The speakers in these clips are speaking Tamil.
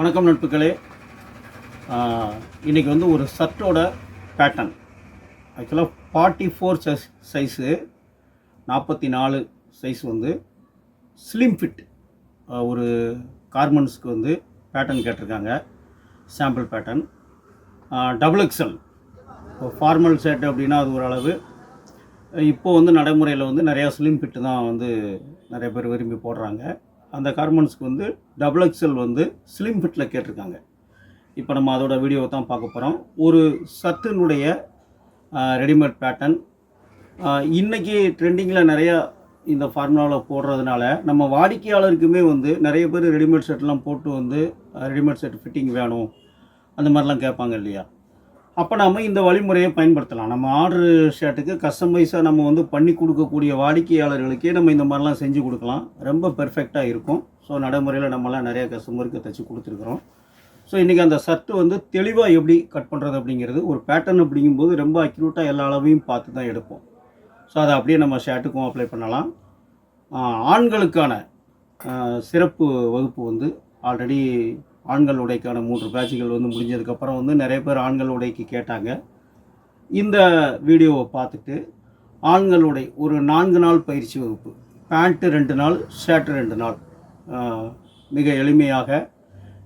வணக்கம் நட்புகளே. இன்றைக்கி வந்து ஒரு ஷர்ட்டோட பேட்டர்ன் ஆக்சுவலாக ஃபார்ட்டி ஃபோர் சைஸ் சைஸு நாற்பத்தி நாலு சைஸ் வந்து ஸ்லிம் ஃபிட் ஒரு கார்மெண்ட்ஸ்க்கு வந்து பேட்டர்ன் கேட்டிருக்காங்க. Sample pattern double X L இப்போ ஃபார்மல் ஷர்ட் அப்படின்னா அது ஒரு அளவு. இப்போ வந்து நடைமுறையில் வந்து நிறையா ஸ்லிம் ஃபிட்டு தான் வந்து நிறைய பேர் விரும்பி போடுறாங்க. அந்த கார்மெண்ட்ஸ்க்கு வந்து டபுள் எக்ஸல் வந்து ஸ்லிம் ஃபிட்டில் கேட்டிருக்காங்க. இப்போ நம்ம அதோட வீடியோ தான் பார்க்க போகிறோம் ஒரு சத்துனுடைய ரெடிமேட் பேட்டர்ன் இன்றைக்கி ட்ரெண்டிங்கில் நிறையா இந்த ஃபார்முலாவில் போடுறதுனால நம்ம வாடிக்கையாளருக்குமே வந்து நிறைய பேர் ரெடிமேட் செட்லாம் போட்டு வந்து ரெடிமேட் செட் ஃபிட்டிங் வேணும். அந்த மாதிரிலாம் கேட்பாங்க இல்லையா? அப்போ நம்ம இந்த வழிமுறையை பயன்படுத்தலாம். நம்ம ஆர்டர் ஷர்ட்டுக்கு கஸ்டமைஸாக நம்ம வந்து பண்ணி கொடுக்கக்கூடிய வாடிக்கையாளர்களுக்கே நம்ம இந்த மாதிரிலாம் செஞ்சு கொடுக்கலாம். ரொம்ப பெர்ஃபெக்டாக இருக்கும். ஸோ நடைமுறையில் நம்மலாம் நிறையா கஸ்டமருக்கு தைச்சி கொடுத்துருக்குறோம். ஸோ இன்றைக்கி அந்த ஷர்ட்டு வந்து தெளிவாக எப்படி கட் பண்ணுறது அப்படிங்கிறது ஒரு பேட்டர்ன் அப்படிங்கும்போது ரொம்ப அக்யூரேட்டாக எல்லா அளவையும் பார்த்து தான் எடுப்போம். ஸோ அதை அப்படியே நம்ம ஷர்ட்டுக்கும் அப்ளை பண்ணலாம். ஆண்களுக்கான சிறப்பு வகுப்பு வந்து ஆல்ரெடி ஆண்கள் உடைக்கான மூன்று பேட்சுகள் வந்து முடிஞ்சதுக்கப்புறம் வந்து நிறைய பேர் ஆண்கள் உடைக்கு கேட்டாங்க. இந்த வீடியோவை பார்த்துட்டு ஆண்கள் உடை ஒரு நான்கு நாள் பயிற்சி வகுப்பு பேண்ட்டு ரெண்டு நாள் ஷர்ட்டு ரெண்டு நாள் மிக எளிமையாக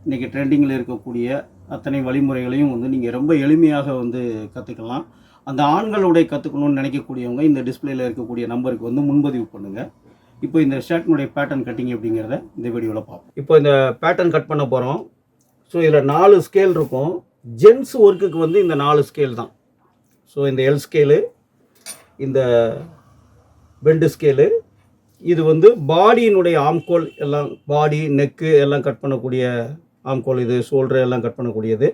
இன்றைக்கி ட்ரெண்டிங்கில் இருக்கக்கூடிய அத்தனை வழிமுறைகளையும் வந்து நீங்கள் ரொம்ப எளிமையாக வந்து கற்றுக்கலாம் அந்த ஆண்கள் உடை கற்றுக்கணும்னு நினைக்கக்கூடியவங்க இந்த டிஸ்பிளேயில் இருக்கக்கூடிய நம்பருக்கு வந்து முன்பதிவு பண்ணுங்கள் இப்போ இந்த ஷர்ட்னுடைய பேட்டர்ன் கட்டிங் அப்படிங்கிறத இந்த வீடியோவில் பார்ப்போம். இப்போ இந்த பேட்டர்ன் கட் பண்ண போகிறோம் ஸோ இதில் நாலு ஸ்கேல் இருக்கும். ஜென்ஸ் ஒர்க்குக்கு வந்து இந்த நாலு ஸ்கேல் தான். ஸோ இந்த எல் ஸ்கேலு இந்த பெண்டு ஸ்கேலு இது வந்து பாடியினுடைய ஆம்கோல் எல்லாம் பாடி நெக்கு எல்லாம் கட் பண்ணக்கூடிய ஆம்கோல் இது ஷோல்டர் எல்லாம் கட் பண்ணக்கூடியது.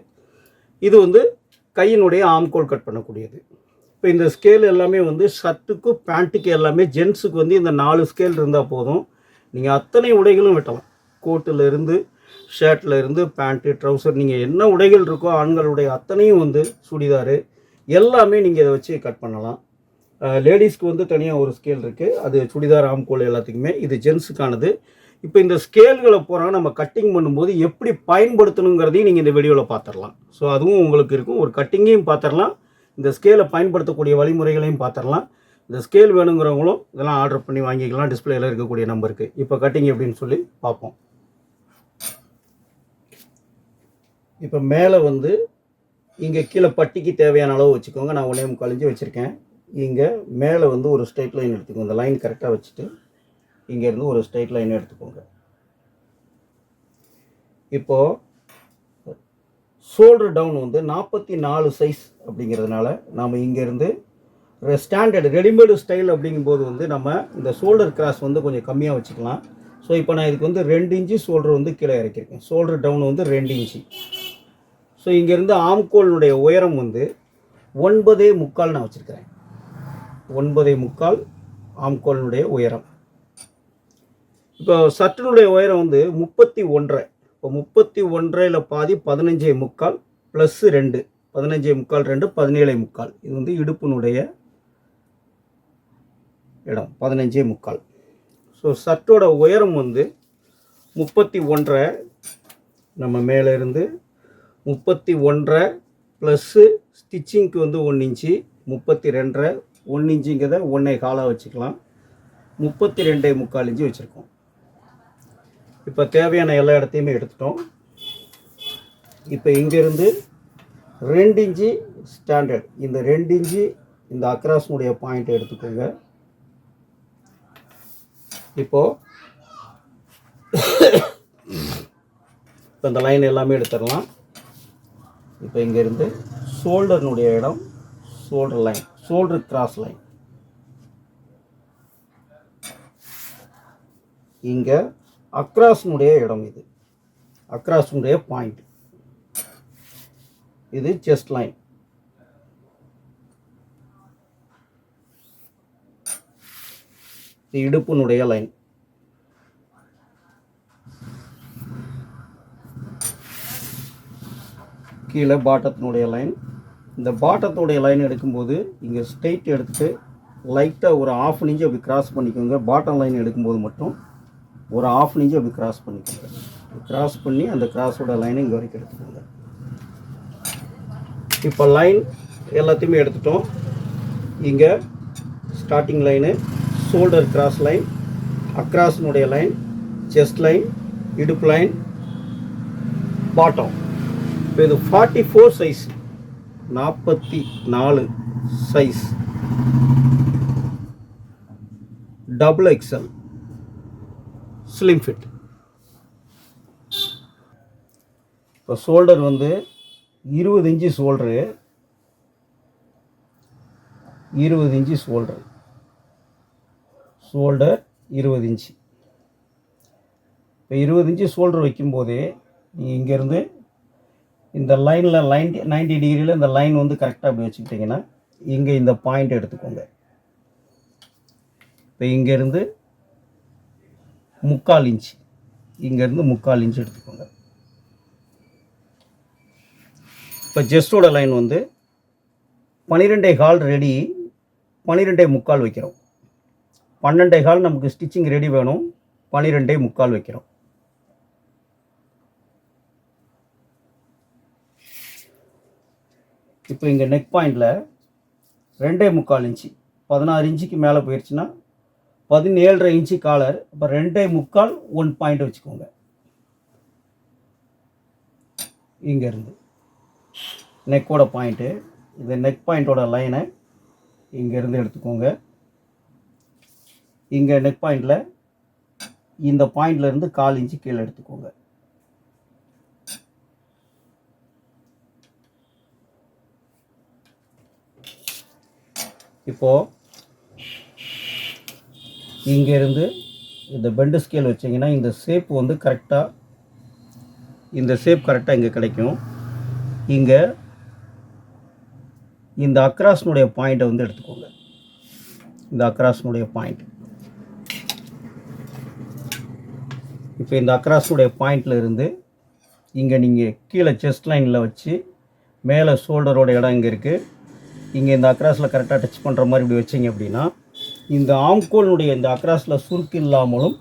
இது வந்து கையினுடைய ஆம்கோல் கட் பண்ணக்கூடியது. இப்போ இந்த ஸ்கேல் எல்லாமே வந்து ஷர்ட்டுக்கும் பேண்ட்டுக்கு எல்லாமே ஜென்ஸுக்கு வந்து இந்த நாலு ஸ்கேல் இருந்தால் போதும். நீங்கள் அத்தனை உடைகளும் வெட்டலாம். கோட்டில் இருந்து ஷர்ட்டில் இருந்து பேண்ட்டு ட்ரௌசர் நீங்கள் என்ன உடைகள் இருக்கோ ஆண்களுடைய அத்தனையும் வந்து சுடிதாரு. எல்லாமே நீங்கள் இதை வச்சு கட் பண்ணலாம். லேடிஸ்க்கு வந்து தனியாக ஒரு ஸ்கேல் இருக்குது அது சுடிதார் ஆம்கோல் எல்லாத்துக்குமே. இது ஜென்ஸுக்கானது இப்போ இந்த ஸ்கேல்களை போகிறாங்க நம்ம கட்டிங் பண்ணும்போது எப்படி பயன்படுத்தணுங்கிறதையும் நீங்கள் இந்த வீடியோவில் பார்த்துடலாம் ஸோ அதுவும் உங்களுக்கு இருக்கும். ஒரு கட்டிங்கையும் பார்த்துடலாம் இந்த ஸ்கேலை பயன்படுத்தக்கூடிய வழிமுறைகளையும் பார்த்துடலாம். இந்த ஸ்கேல் வேணுங்கிறவங்களும் இதெல்லாம் ஆர்டர் பண்ணி வாங்கிக்கலாம். டிஸ்பிளேயில் இருக்கக்கூடிய நம்பருக்கு இப்போ கட்டிங் எப்படின்னு சொல்லி பார்ப்போம். இப்போ மேலே வந்து இங்கே கீழே பட்டிக்கு தேவையான அளவு வச்சுக்கோங்க. நான் ஒன்றே கழிஞ்சு வச்சுருக்கேன். இங்கே மேலே வந்து ஒரு ஸ்ட்ரைட் லைன் எடுத்துக்கோங்க. இந்த லைன் கரெக்டாக வச்சுட்டு இங்கேருந்து ஒரு ஸ்ட்ரைட் லைன் எடுத்துக்கோங்க. இப்போது ஷோல்டர் டவுன் வந்து நாற்பத்தி நாலு சைஸ் அப்படிங்கிறதுனால நாம் இங்கேருந்து ஸ்டாண்டர்டு ரெடிமேடு ஸ்டைல் அப்படிங்கும்போது வந்து நம்ம இந்த ஷோல்டர் கிராஸ் வந்து கொஞ்சம் கம்மியாக வச்சுக்கலாம். ஸோ இப்போ நான் இதுக்கு வந்து ரெண்டு இன்ச்சு ஷோல்டர் வந்து கீழே இறக்கியிருக்கேன். ஷோல்டர் டவுன் வந்து ரெண்டு இன்ச்சு. ஸோ இங்கேருந்து ஆம்கோலினுடைய உயரம் வந்து ஒன்பதே முக்கால் நான் வச்சுருக்கிறேன். ஒன்பதே முக்கால் ஆம்கோலினுடைய உயரம். இப்போ சட்டினுடைய உயரம் வந்து முப்பத்தி ஒன்றரை. இப்போ முப்பத்தி ஒன்றையில் பாதி பதினஞ்சே முக்கால் ப்ளஸ்ஸு ரெண்டு. பதினஞ்சே முக்கால் ரெண்டு பதினேழே முக்கால். இது வந்து இடுப்பினுடைய இடம். பதினஞ்சே முக்கால். ஸோ சட்டோட உயரம் வந்து முப்பத்தி ஒன்றரை நம்ம மேலே இருந்து முப்பத்தி ஒன்றரை ப்ளஸ்ஸு ஸ்டிச்சிங்க்கு வந்து ஒன்று இன்ச்சு. முப்பத்தி ரெண்டரை ஒன்று இன்ச்சுங்கிறத ஒன்றே காலாக வச்சுக்கலாம். முப்பத்தி ரெண்டே முக்கால் இன்ச்சு வச்சுருக்கோம். இப்போ தேவையான எல்லா இடத்தையுமே எடுத்துட்டோம். இப்போ இங்கேருந்து ரெண்டு இன்ச்சு ஸ்டாண்டர்ட் இந்த ரெண்டு இன்ச்சு இந்த அக்ராஸ்னுடைய பாயிண்ட் எடுத்துக்கோங்க. இப்போது இப்போ இந்த லைன் எல்லாமே எடுத்துடலாம். இப்போ இங்கேருந்து ஷோல்டர்னுடைய இடம் shoulder line shoulder cross line இங்கே அக்ராஸினுடைய இடம் இது. அக்ராஸினுடைய பாயிண்ட் இது செஸ்ட் லைன் இது இடுப்பினுடைய லைன் கீழே பாட்டத்தினுடைய லைன் இந்த பாட்டத்துடைய லைன் எடுக்கும்போது இங்கே ஸ்ட்ரெயிட் எடுத்துட்டு லைட்டாக ஒரு ஆஃப் இன்ச்சு அப்படி கிராஸ் பண்ணிக்கோங்க. பாட்டம் லைன் எடுக்கும்போது மட்டும் ஒரு ஆஃப் இன்ச்சு அப்படி கிராஸ் பண்ணிக்கோங்க கிராஸ் பண்ணி அந்த கிராஸோட லைனை இங்கே வரைக்கும் எடுத்துக்கோங்க. இப்போ லைன் எல்லாத்தையுமே எடுத்துட்டோம். இங்கே starting line shoulder cross line அக்ராஸினுடைய line chest line இடுப்பு லைன் பாட்டம் இப்போ இது ஃபார்ட்டி ஃபோர் சைஸ் நாற்பத்தி நாலு size double XL slim fit இப்போ ஷோல்டர் வந்து இருபது இன்ச்சு ஷோல்டரு இருபது இன்ச்சு ஷோல்டர் ஷோல்டர் இருபது இன்ச்சு. இப்போ இருபது இன்ச்சு ஷோல்டர் வைக்கும்போது நீங்கள் இங்கேருந்து இந்த லைனில் லைன் நைன்டி டிகிரியில் இந்த லைன் வந்து கரெக்டாக அப்படி வச்சுக்கிட்டிங்கன்னா இங்கே இந்த பாயிண்ட் எடுத்துக்கோங்க. இப்போ இங்கேருந்து முக்கால் இன்ச் இங்கேருந்து முக்கால் இன்ச் எடுத்துக்கோங்க. இப்போ ஜெஸ்டோட லைன் வந்து பன்னிரெண்டே கால் ரெடி பன்னிரெண்டே முக்கால் வைக்கிறோம். பன்னெண்டே கால் நமக்கு ஸ்டிச்சிங் ரெடி வேணும் பன்னிரெண்டே முக்கால் வைக்கிறோம். இப்போ இங்கே நெக் பாயிண்டில் ரெண்டே முக்கால் இன்ச்சு பதினாறு இன்ச்சுக்கு மேலே போயிடுச்சுன்னா பதினேழரை இன்ச்சு காலர் இப்போ ரெண்டே முக்கால் ஒன் பாயிண்ட் வச்சுக்கோங்க. இங்கேருந்து நெக்கோட பாயிண்ட்டு இந்த நெக் பாயிண்ட்டோட லைனை இங்கேருந்து எடுத்துக்கோங்க. இங்கே நெக் பாயிண்டில் இந்த பாயிண்ட்லேருந்து கால் இன்ச்சு கீழே எடுத்துக்கோங்க. இப்போது இங்கேருந்து இந்த பெண்டு ஸ்கேல் வச்சிங்கன்னா இந்த ஷேப் வந்து கரெக்டாக இந்த ஷேப் கரெக்டாக இங்கே கிடைக்கும். இங்கே இந்த அக்ராஸ்னுடைய பாயிண்ட்டை வந்து எடுத்துக்கோங்க. இந்த அக்ராஸ்னுடைய பாயிண்ட் இப்போ இந்த அக்ராஸ்னுடைய பாயிண்ட்ல இருந்து இங்கே நீங்கள் கீழே செஸ்ட் லைனில் வச்சு மேலே ஷோல்டரோட இடம் இங்கே இருக்குது இங்கே இந்த அக்ராஸில் கரெக்டாக டச் பண்ணுற மாதிரி இப்படி வச்சிங்க அப்படின்னா இந்த ஆம்கோலினுடைய இந்த அக்ராஸில் சுருக்கு இல்லாமலும்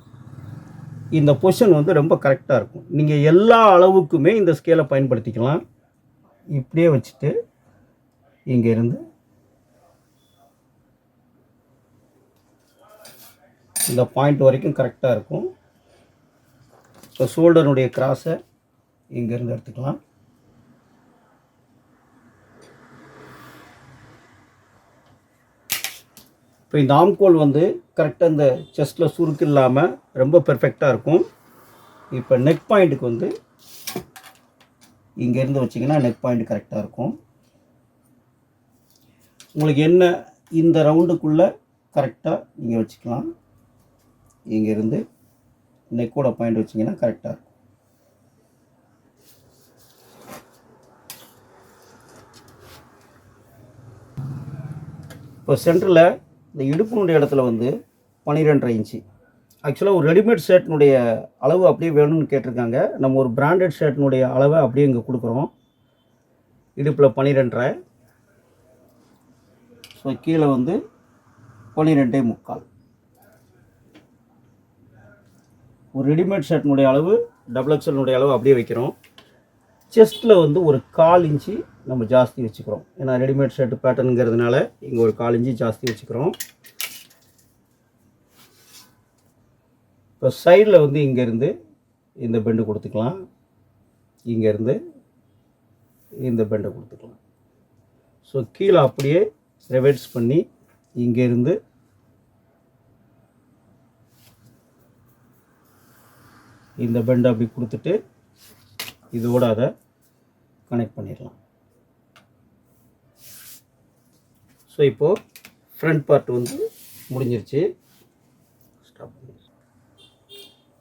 இந்த பொசிஷன் வந்து ரொம்ப கரெக்டாக இருக்கும். நீங்கள் எல்லா அளவுக்குமே இந்த ஸ்கேலை பயன்படுத்திக்கலாம். இப்படியே வச்சுட்டு இங்கேருந்து இந்த பாயிண்ட் வரைக்கும் கரெக்டாக இருக்கும். இப்போ ஷோல்டருடைய கிராஸை இங்கேருந்து எடுத்துக்கலாம். இப்போ இந்த ஆம்கோல் வந்து கரெக்டாக இந்த செஸ்ட்டில் சுருக்கு இல்லாமல் ரொம்ப பெர்ஃபெக்டாக இருக்கும். இப்போ நெக் பாயிண்ட்டுக்கு வந்து இங்கேருந்து வச்சிங்கன்னா நெக் பாயிண்ட் கரெக்டாக இருக்கும். உங்களுக்கு என்ன இந்த ரவுண்டுக்குள்ளே கரெக்டாக நீங்கள் வச்சுக்கலாம். இங்கேருந்து நெக்கோட பாயிண்ட் வச்சிங்கன்னா கரெக்டாக இருக்கும். இப்போ சென்டரில் இந்த இடுப்பினுடைய இடத்துல வந்து பன்னிரெண்டரை இன்ச்சு. ஆக்சுவலாக ஒரு ரெடிமேட் ஷர்ட்னுடைய அளவு அப்படியே வேணும்னு கேட்டிருக்காங்க. நம்ம ஒரு பிராண்டட் ஷர்ட்னுடைய அளவை அப்படியே இங்கே கொடுக்குறோம். இடுப்பில் பன்னிரெண்டரை ஸோ கீழே வந்து பன்னிரெண்டே முக்கால். ஒரு ரெடிமேட் ஷர்ட்னுடைய அளவு டபுள் எக்ஸல்னுடைய அளவு அப்படியே வைக்கிறோம். செஸ்ட்டில் வந்து ஒரு கால் இன்ச்சு நம்ம ஜாஸ்தி வச்சுக்கிறோம். ஏன்னா ரெடிமேட் ஷர்ட் பேட்டர்னுங்கிறதுனால இங்கே ஒரு கால் ஜாஸ்தி வச்சுக்கிறோம். இப்போ சைடில் வந்து இங்கேருந்து இந்த பெண்டு கொடுத்துக்கலாம். இங்கேருந்து இந்த பெண்டை கொடுத்துக்கலாம். ஸோ கீழே அப்படியே ரிவர்ஸ் பண்ணி இங்கேருந்து இந்த பெண்டை அப்படி கொடுத்துட்டு இதோட அதை கனெக்ட் பண்ணிடலாம். ஸோ இப்போது ஃப்ரண்ட் பார்ட் வந்து முடிஞ்சிருச்சு. ஸ்டாப்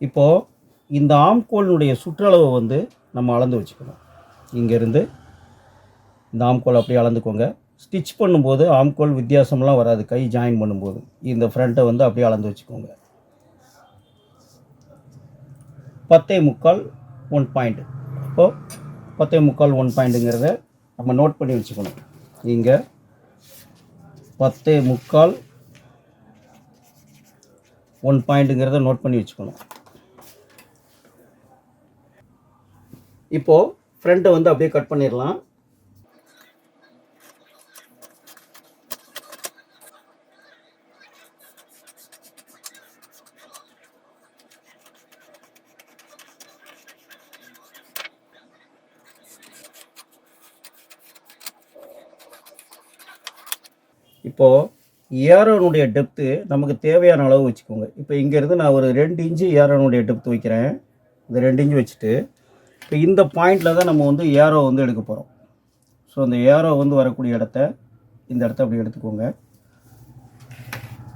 இப்போது இந்த ஆம்கோலினுடைய சுற்றளவை வந்து நம்ம அளந்து வச்சுக்கணும். இங்கேருந்து இந்த ஆம்கோல் அப்படியே அளந்துக்கோங்க. ஸ்டிச் பண்ணும்போது ஆம்கோல் வித்தியாசம்லாம் வராது. கை ஜாயின் பண்ணும்போது. இந்த ஃப்ரண்ட்டை வந்து அப்படியே அளந்து வச்சுக்கோங்க. பத்தே முக்கால் ஒன் பாயிண்ட் அப்போது பத்தே முக்கால் ஒன் பாயிண்ட்டுங்கிறத நம்ம நோட் பண்ணி வச்சுக்கணும். இங்கே பத்து முக்கால் ஒன் பாயிண்ட்டுங்கிறத நோட் பண்ணி வச்சுக்கணும். இப்போது ஃப்ரண்ட்டை வந்து அப்படியே கட் பண்ணிடலாம். ஏரோனுடைய டெப்த்து நமக்கு தேவையான அளவு வச்சுக்கோங்க. இப்போ இங்கேருந்து நான் ஒரு ரெண்டு இன்ச்சு ஏரோனுடைய டெப்த் வைக்கிறேன். இந்த ரெண்டு இன்ச்சு வச்சுட்டு இப்போ இந்த பாயிண்டில் தான் நம்ம வந்து ஏரோ வந்து எடுக்க போகிறோம் ஸோ அந்த ஏரோ வந்து வரக்கூடிய இடத்த இந்த இடத்த அப்படி எடுத்துக்கோங்க.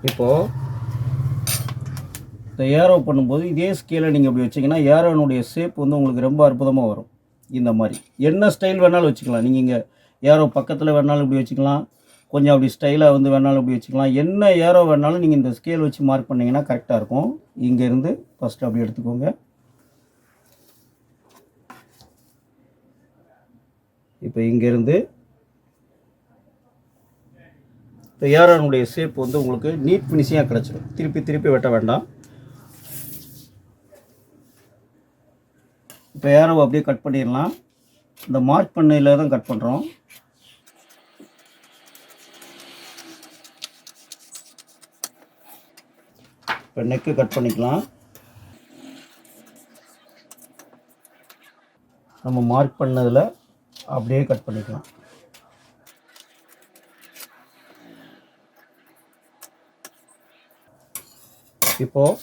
இப்போது இந்த ஏரோ பண்ணும்போது இதே ஸ்கேலை நீங்கள் அப்படி வச்சிங்கன்னா ஏரோனுடைய ஷேப் வந்து உங்களுக்கு ரொம்ப அற்புதமாக வரும். இந்த மாதிரி. என்ன ஸ்டைல் வேணாலும் வச்சுக்கலாம். நீங்கள் இங்கே ஏரோ பக்கத்தில் வேணாலும் இப்படி வச்சுக்கலாம். கொஞ்சம் அப்படி ஸ்டைலாக வந்து வேணாலும் அப்படி வச்சுக்கலாம். என்ன ஏரோ வேணாலும் நீங்கள் இந்த ஸ்கேல் வச்சு மார்க் பண்ணிங்கன்னா கரெக்டாக இருக்கும். இங்கேருந்து ஃபஸ்ட்டு அப்படி எடுத்துக்கோங்க. இப்போ இங்கேருந்து இப்போ ஏரோனுடைய ஷேப் வந்து உங்களுக்கு நீட் ஃபினிஷிங்காக கிடச்சிடும் திருப்பி திருப்பி வெட்ட வேண்டாம். இப்போ ஏரோவை அப்படியே கட் பண்ணிடலாம். இந்த மார்க் பண்ணையில் தான் கட் பண்ணுறோம் இப்போ நெக்கு கட் பண்ணிக்கலாம். நம்ம மார்க் பண்ணதில் அப்படியே கட் பண்ணிக்கலாம். இப்போது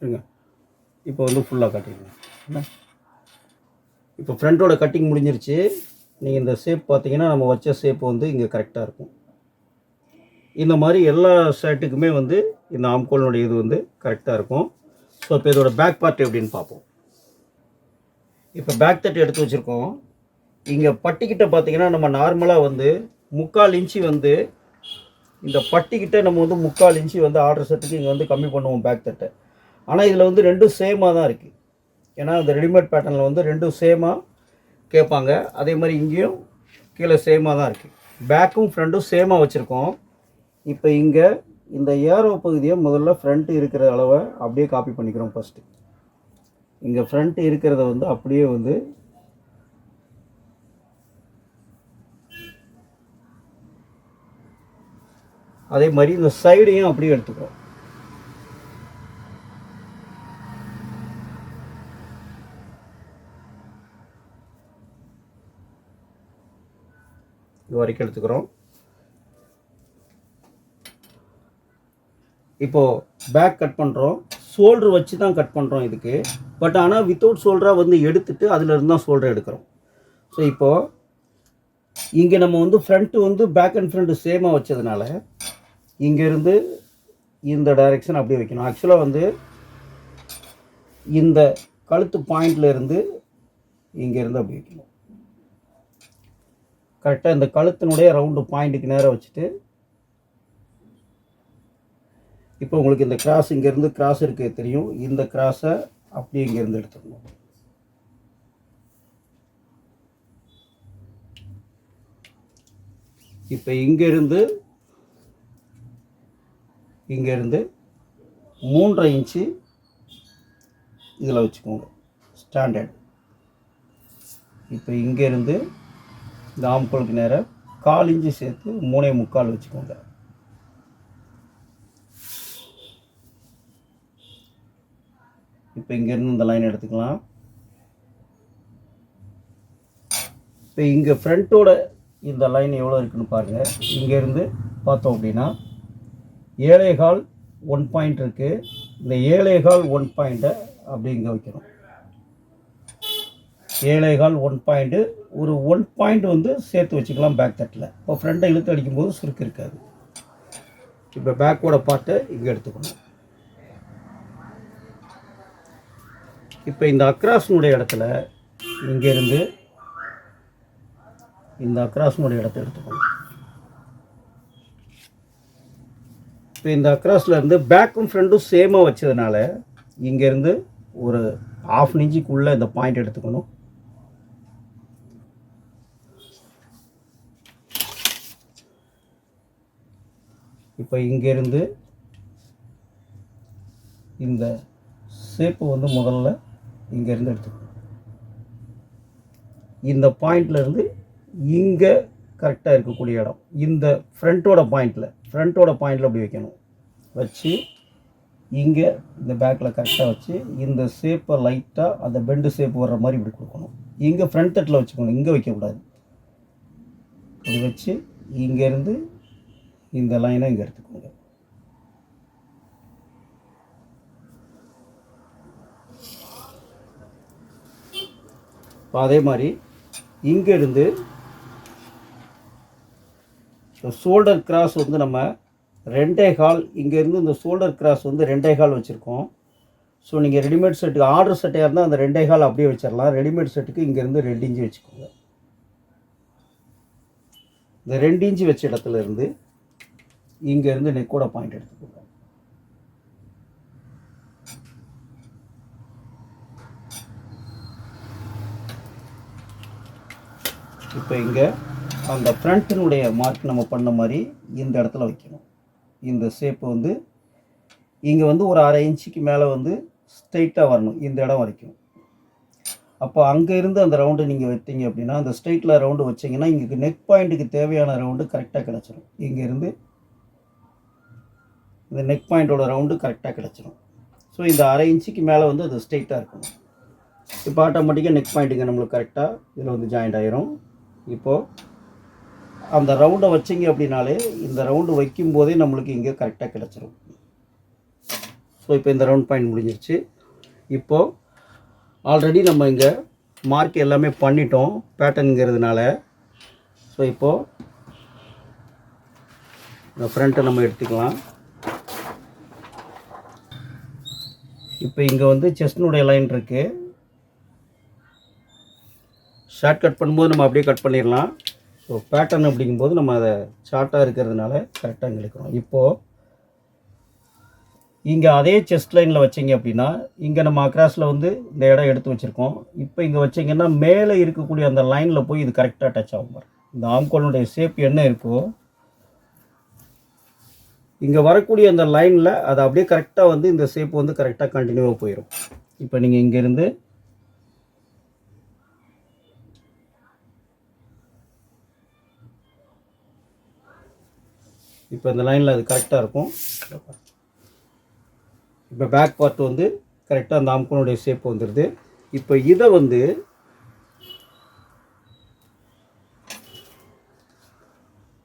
இருங்க. இப்போ வந்து ஃபுல்லாக கட்டிடுங்க என்ன? இப்போ ஃப்ரண்ட்டோட கட்டிங் முடிஞ்சிருச்சு. நீங்கள் இந்த ஷேப் பார்த்தீங்கன்னா நம்ம வச்ச ஷேப் வந்து இங்கே கரெக்டாக இருக்கும். இந்த மாதிரி எல்லா ஷர்ட்டுக்குமே வந்து இந்த ஆம்கோலினுடைய இது வந்து கரெக்டாக இருக்கும். ஸோ இப்போ இதோட பேக் பார்ட் எப்படின்னு பார்ப்போம். இப்போ பேக் தட்டு எடுத்து வச்சுருக்கோம். இங்கே பட்டிக்கிட்ட பார்த்தீங்கன்னா நம்ம நார்மலாக வந்து முக்கால் இன்ச்சு வந்து இந்த பட்டிக்கிட்ட நம்ம வந்து முக்கால் இன்ச்சு வந்து ஆர்டர் செட்டுக்கு இங்கே வந்து கம்மி பண்ணுவோம் பேக் தட்டை. ஆனால் இதில் வந்து ரெண்டும் சேமாக தான் இருக்குது ஏன்னா இந்த ரெடிமேட் பேட்டர்னில் வந்து ரெண்டும் சேமாக கேட்பாங்க. அதே மாதிரி இங்கேயும் கீழே சேமாக தான் இருக்குது பேக்கும் ஃப்ரண்ட்டும் சேமாக வச்சுருக்கோம். இப்போ இங்கே இந்த ஏரோ பகுதியை முதல்ல ஃப்ரண்ட் இருக்கிற அளவை அப்படியே காப்பி பண்ணிக்கிறோம் ஃபஸ்ட்டு இங்கே ஃப்ரண்ட் இருக்கிறத வந்து அப்படியே வந்து அதே மாதிரி இந்த சைடையும் அப்படியே எடுத்துக்கிறோம். இது வரைக்கும் எடுத்துக்கிறோம். இப்போது பேக் கட் பண்ணுறோம் ஷோல்ட்ரு வச்சு தான் கட் பண்ணுறோம் இதுக்கு. பட் ஆனால் வித்தவுட் ஷோல்டராக வந்து எடுத்துட்டு அதிலிருந்து தான் ஷோல்டர் எடுக்கிறோம். ஸோ இப்போது இங்கே நம்ம வந்து ஃப்ரண்ட்டு வந்து பேக் அண்ட் ஃப்ரண்ட்டு சேமாக வச்சதுனால இங்கேருந்து இந்த டைரெக்ஷன் அப்படியே வைக்கணும். ஆக்சுவலாக வந்து இந்த கழுத்து பாயிண்ட்ல இருந்து இங்கேருந்து அப்படி வைக்கணும். கரெக்டாக இந்த கழுத்தினுடைய ரவுண்டு பாயிண்ட்டுக்கு நேராக வச்சுட்டு இப்போ உங்களுக்கு இந்த கிராஸ் இங்கேருந்து கிராஸ் இருக்க தெரியும். இந்த கிராஸை அப்படியே இங்கேருந்து எடுத்துக்கணும் இப்போ இங்கேருந்து இங்கேருந்து மூன்றரை இன்ச்சு இதில் வச்சுக்கோங்க. ஸ்டாண்டர்ட் இப்போ இங்கேருந்து இந்த ஆம்பளுக்கு நேராக கால் இன்ச்சு சேர்த்து மூணே முக்கால் வச்சுக்கோங்க. இப்போ இங்கேருந்து இந்த லைன் எடுத்துக்கலாம். இப்போ இங்கே ஃப்ரண்ட்டோட இந்த லைன் எவ்வளோ இருக்குன்னு பாருங்கள் இங்கேருந்து பார்த்தோம் அப்படின்னா ஏழைகால் ஒன் பாயிண்ட் இருக்குது இந்த ஏழைகால் ஒன் பாயிண்ட்டை அப்படி இங்கே வைக்கணும். ஏழைகால் ஒன் பாயிண்ட்டு ஒரு ஒன் பாயிண்ட் வந்து சேர்த்து வச்சுக்கலாம் பேக் தட்டில் இப்போ ஃப்ரண்ட்டை இழுத்து அடிக்கும்போது சுருக்கு இருக்காது. இப்போ பேக்கோட பார்ட்டை இங்கே எடுத்துக்கணும். இப்போ இந்த அக்ராஸ்னுடைய இடத்துல இங்கேருந்து இந்த அக்ராஸ்னுடைய இடத்த எடுத்துக்கணும் இப்போ இந்த அக்ராஸில் இருந்து பேக்கும் ஃப்ரண்ட்டும் சேமாக வச்சதுனால இங்கேருந்து ஒரு ஆஃப் இன்ச்சுக்குள்ளே இந்த பாயிண்ட் எடுத்துக்கணும். இப்போ இங்கேருந்து இந்த சேப்பு வந்து முதல்ல இங்கேருந்து எடுத்துக்கணும் இந்த பாயிண்ட்லேருந்து இங்கே கரெக்டாக இருக்கக்கூடிய இடம். இந்த ஃப்ரண்ட்டோட பாயிண்டில் ஃப்ரண்ட்டோட பாயிண்டில் அப்படி வைக்கணும். வச்சு இங்கே இந்த பேக்கில் கரெக்டாக வச்சு இந்த ஷேப்பை லைட்டாக அந்த பெண்டு ஷேப் வர்ற மாதிரி இப்படி கொடுக்கணும். இங்கே ஃப்ரண்ட் தட்டில் வச்சுக்கணும் இங்கே வைக்கக்கூடாது. இப்படி வச்சு இங்கேருந்து இந்த லைனை இங்கே எடுத்துக்கோங்க. இப்போ அதே மாதிரி இங்கேருந்து ஷோல்டர் கிராஸ் வந்து நம்ம ரெண்டே கால் இங்கேருந்து இந்த ஷோல்டர் கிராஸ் வந்து ரெண்டே கால் வச்சுருக்கோம். ஸோ நீங்கள் ரெடிமேட் செட்டுக்கு ஆர்டர் செட்டையாக இருந்தால் அந்த ரெண்டே கால் அப்படியே வச்சிடலாம் ரெடிமேட் செட்டுக்கு இங்கேருந்து ரெண்டு இன்ச்சு வச்சுக்கோங்க. இந்த ரெண்டு இன்ச்சு வச்ச இடத்துல இருந்து இங்கேருந்து நெக்கோட பாயிண்ட் எடுத்துக்கோங்க. இப்போ இங்கே அந்த ஃப்ரண்ட்டினுடைய மார்க் நம்ம பண்ண மாதிரி இந்த இடத்துல வைக்கணும். இந்த ஷேப்பு வந்து இங்கே வந்து ஒரு அரை இன்ச்சுக்கு மேலே வந்து ஸ்ட்ரைட்டாக வரணும். இந்த இடம் வரைக்கும். அப்போ அங்கே இருந்து அந்த ரவுண்டு நீங்கள் வைத்தீங்க அப்படின்னா அந்த ஸ்ட்ரைட்டில் ரவுண்டு வச்சிங்கன்னா இங்கே நெக் பாயிண்ட்டுக்கு தேவையான ரவுண்டு கரெக்டாக கிடச்சிரும். இங்கேருந்து இந்த நெக் பாயிண்ட்டோட ரவுண்டு கரெக்டாக கிடச்சிரும். ஸோ இந்த அரை இன்ச்சுக்கு மேலே வந்து அது ஸ்ட்ரைட்டாக இருக்கணும். இப்போ ஆட்டோமேட்டிக்காக நெக் பாயிண்ட்டுங்க நம்மளுக்கு கரெக்டாக இதில் வந்து ஜாயிண்ட் ஆயிரும். இப்போது அந்த ரவுண்டை வச்சிங்க அப்படின்னாலே இந்த ரவுண்டு வைக்கும்போதே நம்மளுக்கு இங்கே கரெக்டாக கிடச்சிரும். ஸோ இப்போ இந்த ரவுண்ட் பாயிண்ட் முடிஞ்சிருச்சு. இப்போது ஆல்ரெடி நம்ம இங்கே மார்க் எல்லாமே பண்ணிட்டோம் பேட்டர்னுங்கிறதுனால ஸோ இப்போது இந்த ஃப்ரண்ட்டை நம்ம எடுத்துக்கலாம். இப்போ இங்கே வந்து செஸ்டினுடைய லைன் இருக்குது ஷார்ட் கட் பண்ணும்போது நம்ம அப்படியே கட் பண்ணிடலாம். ஸோ பேட்டர்ன் அப்படிங்கும்போது நம்ம அதை ஷார்ட்டாக இருக்கிறதுனால கரெக்டாக இங்கே எடுக்கிறோம் இப்போது இங்கே அதே செஸ்ட் லைனில் வச்சீங்க அப்படின்னா இங்கே நம்ம அக்ராஸில் வந்து இந்த இடம் எடுத்து வச்சுருக்கோம். இப்போ இங்கே வச்சிங்கன்னா மேலே இருக்கக்கூடிய அந்த லைனில் போய் இது கரெக்டாக டச் ஆகும் இந்த ஆம்கோலனுடைய ஷேப் என்ன இருக்கோ இங்கே வரக்கூடிய அந்த லைனில் அது அப்படியே கரெக்டாக வந்து இந்த ஷேப் வந்து கரெக்டாக கண்டினியூவாக போயிடும் இப்போ நீங்கள் இங்கேருந்து இப்போ இந்த லைனில் அது கரெக்டாக இருக்கும். இப்போ பேக் பார்ட் வந்து கரெக்டாக அந்த ஆம்கோனுடைய ஷேப் வந்துடுது இப்போ இதை வந்து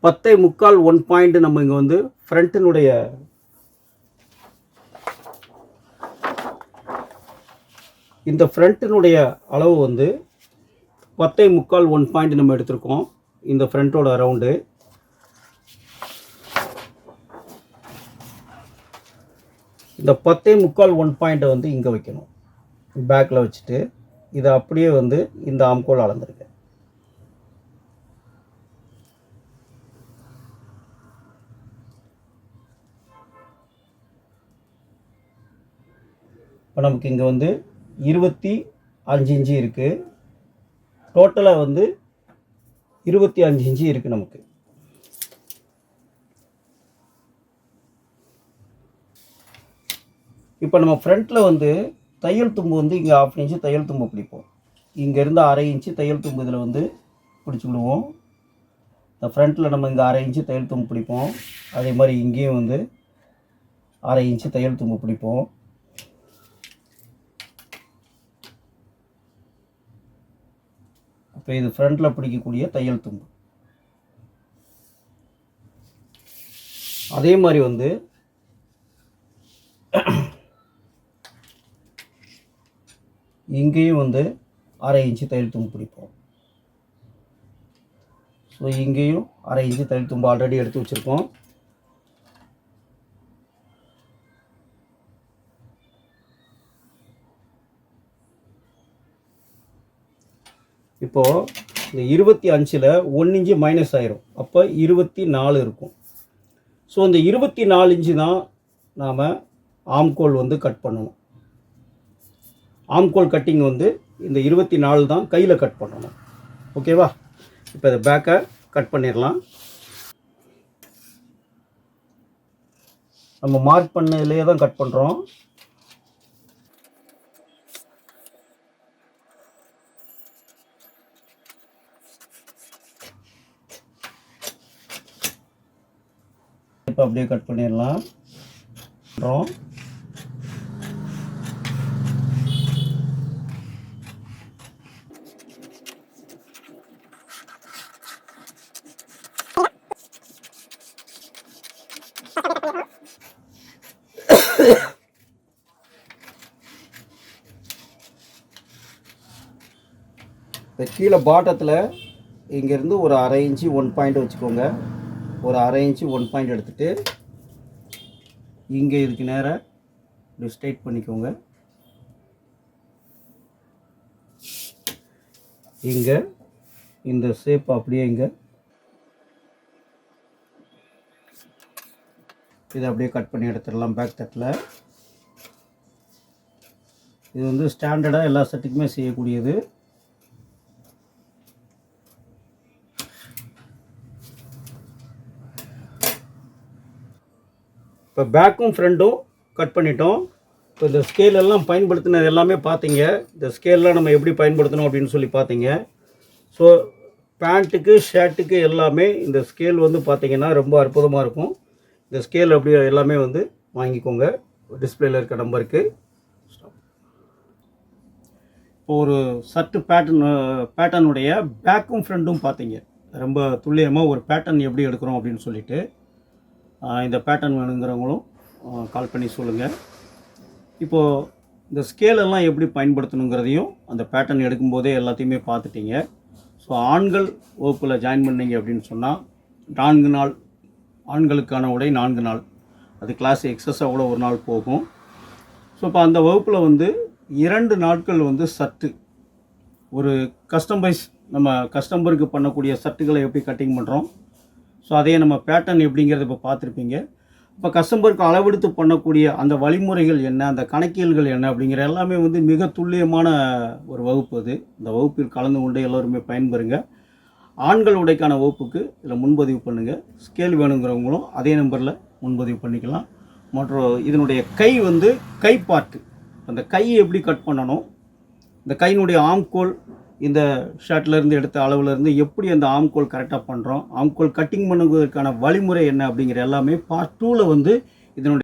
பத்தை முக்கால் ஒன் பாயிண்ட் நம்ம இங்கே வந்து ஃப்ரண்ட்டினுடைய இந்த ஃப்ரண்ட்டினுடைய அளவு வந்து பத்தை முக்கால் ஒன் பாயிண்ட் நம்ம எடுத்திருக்கோம். இந்த ஃப்ரண்ட்டோட ரவுண்டு இந்த பத்தே முக்கால் ஒன் பாயிண்ட்டை வந்து இங்கே வைக்கணும். பேக்கில் வச்சுட்டு இதை அப்படியே வந்து இந்த ஆம்கோல் அளந்துருக்கு இப்போ நமக்கு இங்கே வந்து இருபத்தி அஞ்சு இன்ச்சு இருக்குது டோட்டலாக வந்து இருபத்தி அஞ்சு இன்ச்சு இருக்குது நமக்கு. இப்போ நம்ம ஃப்ரண்ட்டில் வந்து தையல் தும்பு வந்து இங்கே ஆஃப் இன்ச்சு தையல் தும்பு பிடிப்போம். இங்கேருந்து அரை இன்ச்சு தையல் தும்பு இதில் வந்து பிடிச்சி விடுவோம். இந்த ஃப்ரண்ட்டில் நம்ம இங்கே அரை இன்ச்சு தையல் தும்பு பிடிப்போம். அதே மாதிரி இங்கேயும் வந்து அரை இன்ச்சு தையல் தும்பு பிடிப்போம். இப்போ இது ஃப்ரண்ட்டில் பிடிக்கக்கூடிய தையல் தும்பு. அதே மாதிரி வந்து இங்கேயும் வந்து அரை இன்ச்சு தையல் தும்பு பிடிப்போம். ஸோ இங்கேயும் அரை இன்ச்சு தையல் தும்பு ஆல்ரெடி எடுத்து வச்சுருக்கோம். இப்போது இந்த இருபத்தி அஞ்சில் ஒன் இன்ச்சு மைனஸ் ஆயிரும். அப்போ இருபத்தி நாலு இருக்கும். ஸோ இந்த இருபத்தி நாலு இன்ச்சு தான் நாம் ஆம்கோல் வந்து கட் பண்ணணும் ஆம்கோல் கட்டிங் வந்து இந்த இருபத்தி நாலு தான் கையில் கட் பண்ணணும். ஓகேவா இப்போ இதை பேக்கை கட் பண்ணிடலாம். நம்ம மார்க் பண்ணதுலேயே தான் கட் பண்ணுறோம் இப்போ அப்படியே கட் பண்ணிடலாம். பண்ணுறோம் கீழே பாட்டத்தில் இங்கேருந்து ஒரு அரை இன்ச்சு ஒன் பாயிண்ட் வச்சுக்கோங்க. ஒரு அரை இன்ச்சு ஒன் பாயிண்ட் எடுத்துகிட்டு இங்கே இதுக்கு நேராக இப்படி ஸ்ட்ரைட் பண்ணிக்கோங்க. இங்கே இந்த ஷேப் அப்படியே இங்கே. இதை அப்படியே கட் பண்ணி எடுத்துடலாம் பேக் தட்டில். இது வந்து ஸ்டாண்டர்டாக எல்லா செட்டுக்குமே செய்யக்கூடியது. இப்போ பேக்கும் ஃப்ரண்ட்டும் கட் பண்ணிட்டோம். இப்போ இந்த ஸ்கேல் எல்லாம் பயன்படுத்தினது எல்லாமே பார்த்தீங்க. இந்த ஸ்கேல்லாம் நம்ம எப்படி பயன்படுத்தணும் அப்படின்னு சொல்லி பார்த்தீங்க. ஸோ பேண்ட்டுக்கு ஷர்ட்டுக்கு எல்லாமே இந்த ஸ்கேல் வந்து பார்த்தீங்கன்னா ரொம்ப அற்புதமாக இருக்கும். இந்த ஸ்கேல் அப்படி எல்லாமே வந்து வாங்கிக்கோங்க. டிஸ்பிளேல இருக்க நம்பருக்கு. இப்போ ஒரு சர்ட்டு பேட்டர்ன் பேட்டர்னுடைய பேக்கும் ஃப்ரண்ட்டும் பார்த்தீங்க. ரொம்ப துல்லியமாக ஒரு பேட்டர்ன் எப்படி எடுக்கிறோம் அப்படின்னு சொல்லிட்டு. இந்த பேட்டர்ன் வேணுங்கிறவங்களும் கால் பண்ணி சொல்லுங்கள் இப்போது இந்த ஸ்கேலெல்லாம் எப்படி பயன்படுத்தணுங்கிறதையும் அந்த பேட்டர்ன் எடுக்கும்போதே எல்லாத்தையுமே பார்த்துட்டீங்க. ஸோ ஆண்கள் வகுப்பில் ஜாயின் பண்ணீங்க அப்படின்னு சொன்னால் நான்கு நாள் ஆண்களுக்கான உடை நான்கு நாள். அது கிளாஸ் எக்ஸஸாக கூட ஒரு நாள் போகும். ஸோ இப்போ அந்த வகுப்பில் வந்து இரண்டு நாட்கள் வந்து சர்ட்டு ஒரு கஸ்டமைஸ் நம்ம கஸ்டமருக்கு பண்ணக்கூடிய சர்ட்டுகளை எப்படி கட்டிங் பண்ணுறோம் ஸோ அதையே நம்ம பேட்டர்ன் எப்படிங்கிறத இப்போ பார்த்துருப்பீங்க. இப்போ கஸ்டமருக்கு அளவெடுத்து பண்ணக்கூடிய அந்த வழிமுறைகள் என்ன அந்த கணக்கியல்கள் என்ன அப்படிங்கிற எல்லாமே வந்து மிக துல்லியமான ஒரு வகுப்பு அது. இந்த வகுப்பில் கலந்து கொண்டு எல்லோருமே பயன்பெறுங்க. ஆண்கள் உடைக்கான வகுப்புக்கு இதில் முன்பதிவு பண்ணுங்கள் ஸ்கேல் வேணுங்கிறவங்களும் அதே நம்பரில் முன்பதிவு பண்ணிக்கலாம். மற்றும் இதனுடைய கை வந்து கை பார்ட்டு அந்த கையை எப்படி கட் பண்ணணும்? இந்த கையினுடைய ஆம்கோல் இந்த ஷர்ட்லேருந்து எடுத்த அளவுலேருந்து எப்படி அந்த ஆம்கோல் கரெக்டாக பண்ணுறோம் ஆம்கோல் கட்டிங் பண்ணுவதற்கான வழிமுறை என்ன அப்படிங்கிற எல்லாமே பார்ட் டூவில் வந்து இதனுடைய